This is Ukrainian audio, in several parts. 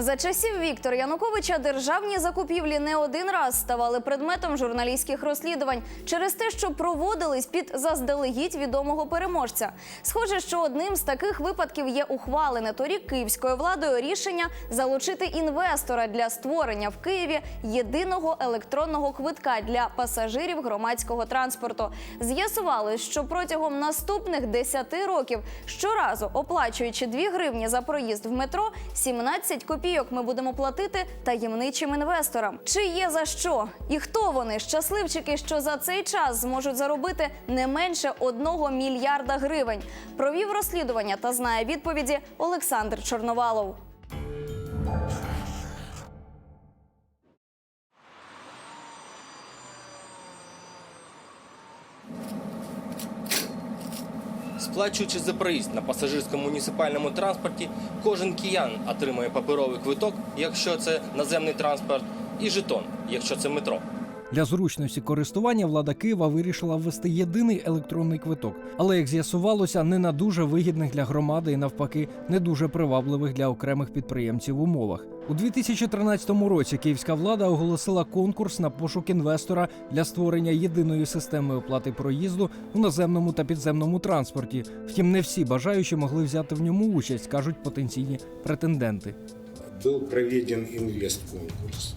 За часів Віктора Януковича державні закупівлі не один раз ставали предметом журналістських розслідувань через те, що проводились під заздалегідь відомого переможця. Схоже, що одним з таких випадків є ухвалене торік київською владою рішення залучити інвестора для створення в Києві єдиного електронного квитка для пасажирів громадського транспорту. З'ясувалось, що протягом наступних 10 років щоразу оплачуючи 2 гривні за проїзд в метро, 17 копійок ми будемо платити таємничим інвесторам. Чи є за що? І хто вони щасливчики, що за цей час зможуть заробити не менше одного мільярда гривень? Провів розслідування та знає відповіді Олександр Чорновалов. Сплачуючи за проїзд на пасажирському муніципальному транспорті, кожен киян отримує паперовий квиток, якщо це наземний транспорт, і жетон, якщо це метро. Для зручності користування влада Києва вирішила ввести єдиний електронний квиток, але як з'ясувалося, не на дуже вигідних для громади і навпаки не дуже привабливих для окремих підприємців умовах. У 2013 році київська влада оголосила конкурс на пошук інвестора для створення єдиної системи оплати проїзду у наземному та підземному транспорті. Втім, не всі бажаючі могли взяти в ньому участь, кажуть потенційні претенденти. был проведен инвест-конкурс,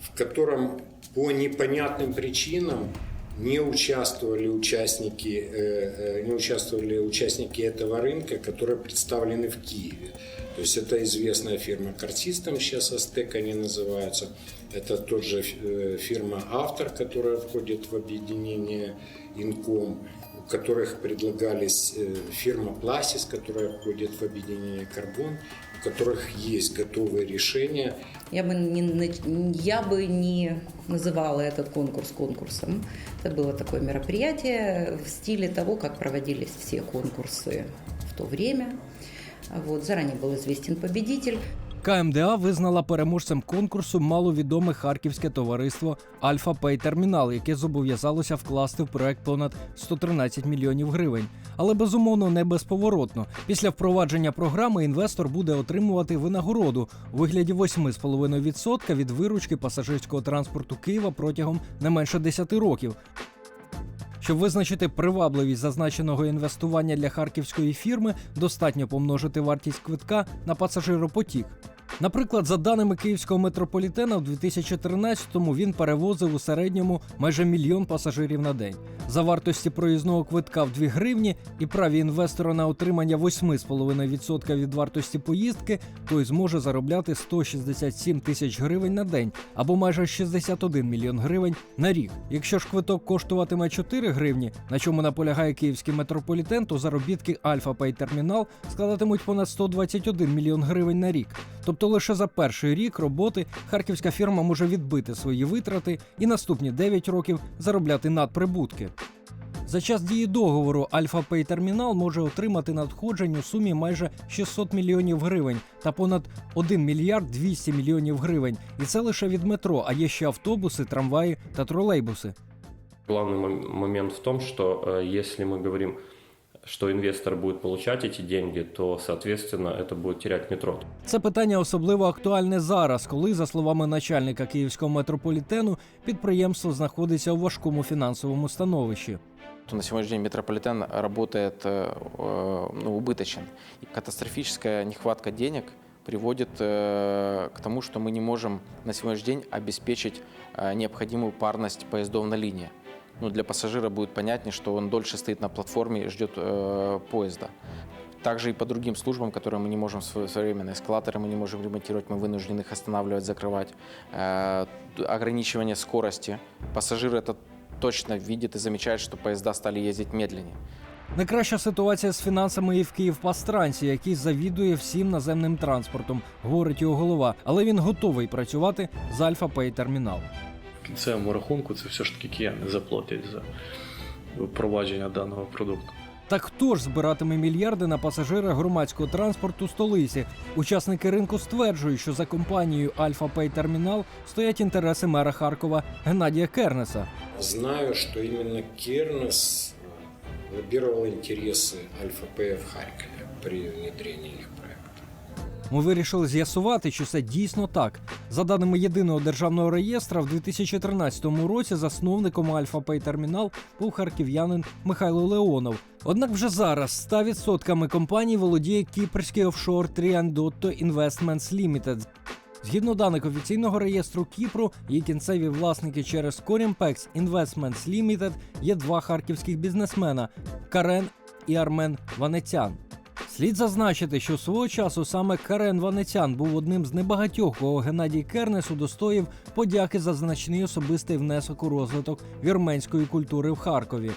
в котором по непонятным причинам не участвовали участники, э, э, не участвовали участники этого рынка, которые представлены в Киеве. То есть это известная фирма Картистам, сейчас Астек они называются. Это тот же э, фирма Автор, которая входит в объединение Инком, у которых предлагались э, фирма Пласис, которая входит в объединение Карбон, у которых есть готовые решения Я бы не, нач- я бы не называла этот конкурс конкурсом. Это было такое мероприятие в стиле того, как проводились все конкурсы в то время. Вот, заранее был известен победитель. КМДА визнала переможцем конкурсу маловідоме харківське товариство Альфа Пей Термінал, яке зобов'язалося вкласти в проект понад 113 мільйонів гривень. Але безумовно не безповоротно. Після впровадження програми інвестор буде отримувати винагороду у вигляді 8,5% від виручки пасажирського транспорту Києва протягом не менше 10 років. Щоб визначити привабливість зазначеного інвестування для харківської фірми, достатньо помножити вартість квитка на пасажиропотік. Наприклад, за даними київського метрополітена, в 2013-му він перевозив у середньому майже мільйон пасажирів на день. За вартості проїзного квитка в 2 гривні і праві інвестора на отримання 8,5% від вартості поїздки, той зможе заробляти 167 тисяч гривень на день або майже 61 мільйон гривень на рік. Якщо ж квиток коштуватиме 4 гривні, на чому наполягає київський метрополітен, то заробітки Альфа Пей Термінал складатимуть понад 121 мільйон гривень на рік. Тобто лише за перший рік роботи харківська фірма може відбити свої витрати і наступні 9 років заробляти надприбутки. За час дії договору Альфа Пей Термінал може отримати надходжень у сумі майже 600 мільйонів гривень та понад 1 мільярд 200 мільйонів гривень. І це лише від метро, а є ще автобуси, трамваї та тролейбуси. Главный мом- момент в том, что э, если мы говорим, что инвестор будет получать эти деньги, то, соответственно, это будет терять метро. Це питання особливо актуальне зараз, коли, за словами начальника київського метрополітену, підприємство знаходиться у важкому фінансовому становищі. то на сегодняшний день метрополитен работает э, э, ну, убыточен. И катастрофическая нехватка денег приводит э, к тому, что мы не можем на сегодняшний день обеспечить э, необходимую парность поездов на линии. Ну, для пассажира будет понятнее, что он дольше стоит на платформе и ждет э, поезда. Также и по другим службам, которые мы не можем сво- своевременно, эскалаторы мы не можем ремонтировать, мы вынуждены их останавливать, закрывать. Э, т- ограничивание скорости. Пассажир это точно видит и замечает, что поезда стали ездить медленнее. Найкраща ситуація з фінансами і в Київпастранці, який завідує всім наземним транспортом, говорить його голова. Але він готовий працювати з Альфа Пей Термінал. В кінцевому рахунку це все ж таки кияни заплатять за впровадження даного продукту. Так хто ж збиратиме мільярди на пасажира громадського транспорту столиці? Учасники ринку стверджують, що за компанією Альфа Пей Термінал стоять інтереси мера Харкова Геннадія Кернеса. Знаю, что именно Кернес лоббировал интересы Альфа-П в Харькове при внедрении их проекта. Ми вирішили з'ясувати, чи це дійсно так. За даними єдиного державного реєстра, в 2013 році засновником Альфа Пей Термінал був харків'янин Михайло Леонов. Однак вже зараз 100% компанії володіє кіпрський офшор Triandotto Investments Limited. Згідно даних офіційного реєстру Кіпру, її кінцеві власники через Corimpex Investments Limited є два харківських бізнесмена Карен і Армен Ванецян. Слід зазначити, що свого часу саме Карен Ванецян був одним з небагатьох, кого Геннадій Кернес удостоїв подяки за значний особистий внесок у розвиток вірменської культури в Харкові.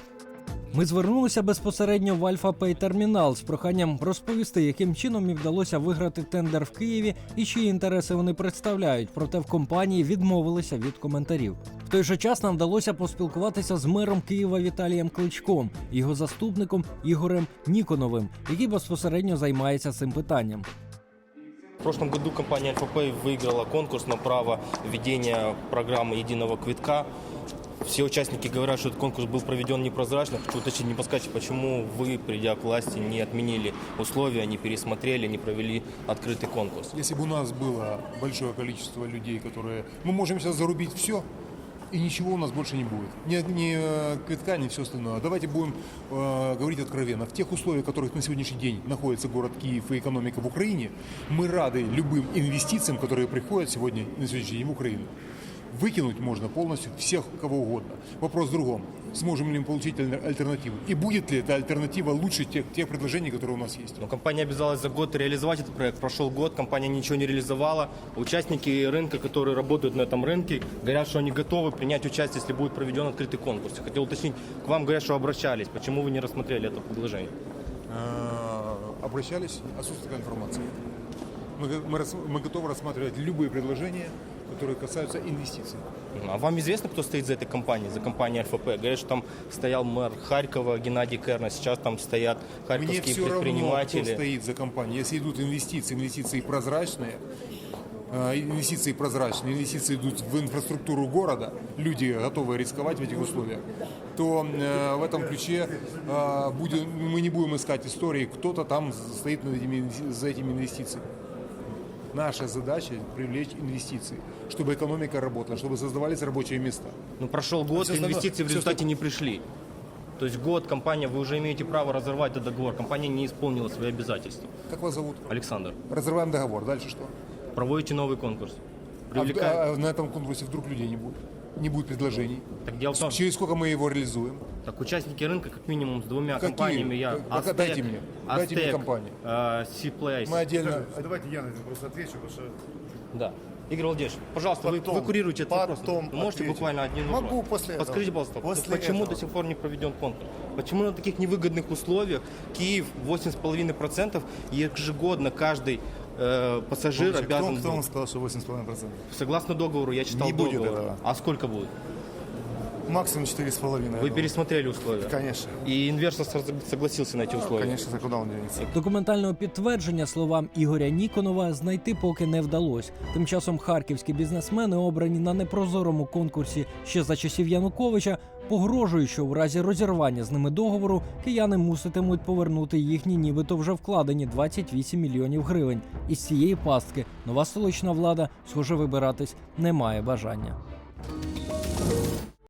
Ми звернулися безпосередньо в Альфа Пей Термінал з проханням розповісти, яким чином їм вдалося виграти тендер в Києві і чиї інтереси вони представляють. Проте в компанії відмовилися від коментарів. В той же час нам вдалося поспілкуватися з мером Києва Віталієм Кличком, і його заступником Ігорем Ніконовим, який безпосередньо займається цим питанням. В прошлом году компания ЛФП выиграла конкурс на право ведения программы единого квитка. Все участники говорят, что этот конкурс был проведен непрозрачно. Хочу уточнить, не подскажете, почему вы, придя к власти, не отменили условия, не пересмотрели, не провели открытый конкурс? Если бы у нас было большое количество людей, которые... Мы можем сейчас зарубить все, и ничего у нас больше не будет. Ни, ни э, квитка, ни все остальное. Давайте будем э, говорить откровенно. В тех условиях, в которых на сегодняшний день находится город Киев и экономика в Украине, мы рады любым инвестициям, которые приходят сегодня на сегодняшний день в Украину. Выкинуть можно полностью всех, кого угодно. Вопрос в другом. Сможем ли мы получить аль- альтернативу? И будет ли эта альтернатива лучше тех, тех предложений, которые у нас есть? Но компания обязалась за год реализовать этот проект. Прошел год, компания ничего не реализовала. Участники рынка, которые работают на этом рынке, говорят, что они готовы принять участие, если будет проведен открытый конкурс. Я Хотел уточнить, к вам говорят, что обращались. Почему вы не рассмотрели это предложение? Э, обращались, отсутствует такая информация. Мы, мы, мы готовы рассматривать любые предложения, которые касаются инвестиций. А вам известно, кто стоит за этой компанией, за компанией РФП? Говорят, что там стоял мэр Харькова Геннадий Керна, сейчас там стоят Мне харьковские все равно, кто предприниматели. стоит за компанией. Если идут инвестиции, инвестиции прозрачные, э, инвестиции прозрачные, инвестиции идут в инфраструктуру города, люди готовы рисковать в этих условиях, то э, в этом ключе э, будем, мы не будем искать истории, кто-то там стоит над этими, за этими инвестициями. Наша задача привлечь инвестиции, чтобы экономика работала, чтобы создавались рабочие места. Ну, прошел год, Всё остальное- инвестиции в всё результате не пришли. То есть год компания, вы уже имеете право разорвать этот договор. Компания не исполнила свои обязательства. Как вас зовут? Александр, Разрываем договор. Дальше что? проводите новый конкурс. А, Привлекаем. а на этом конкурсе вдруг людей не будет? Не будет предложений? Так дело в том, Через сколько мы его реализуем? так участники рынка как минимум с двумя Какие? компаниями. Я Как- как- дайте мне. Дайте мне компании. C-Place. Мы отдельно... Давайте я на этот вопрос отвечу, потому что Да. Игорь Владимирович, пожалуйста, вы, Потом, вы курируете этот вопрос. потом Вы можете отвечу. буквально один Могу вопрос? после этого. Подскажите, пожалуйста, После почему этого. до сих пор не проведен конкурс? Почему на таких невыгодных условиях Киев 8,5% ежегодно каждый э, пассажир Помните, обязан... Кто, кто вам сказал, что 8,5%? Согласно договору, я читал Не будет договор. этого. А сколько будет? Максимум 4,5%. я Вы думаю. пересмотрели условия? Конечно. И инвестор согласился на эти условия? Конечно, куда он денется? Документального підтвердження словам Ігоря Ніконова знайти поки не вдалось. Тим часом харківські бізнесмени, обрані на непрозорому конкурсі ще за часів Януковича, погрожують, що в разі розірвання з ними договору кияни муситимуть повернути їхні, нібито вже вкладені 28 мільйонів гривень. Із цієї пастки нова столична влада, схоже, вибиратись не має бажання.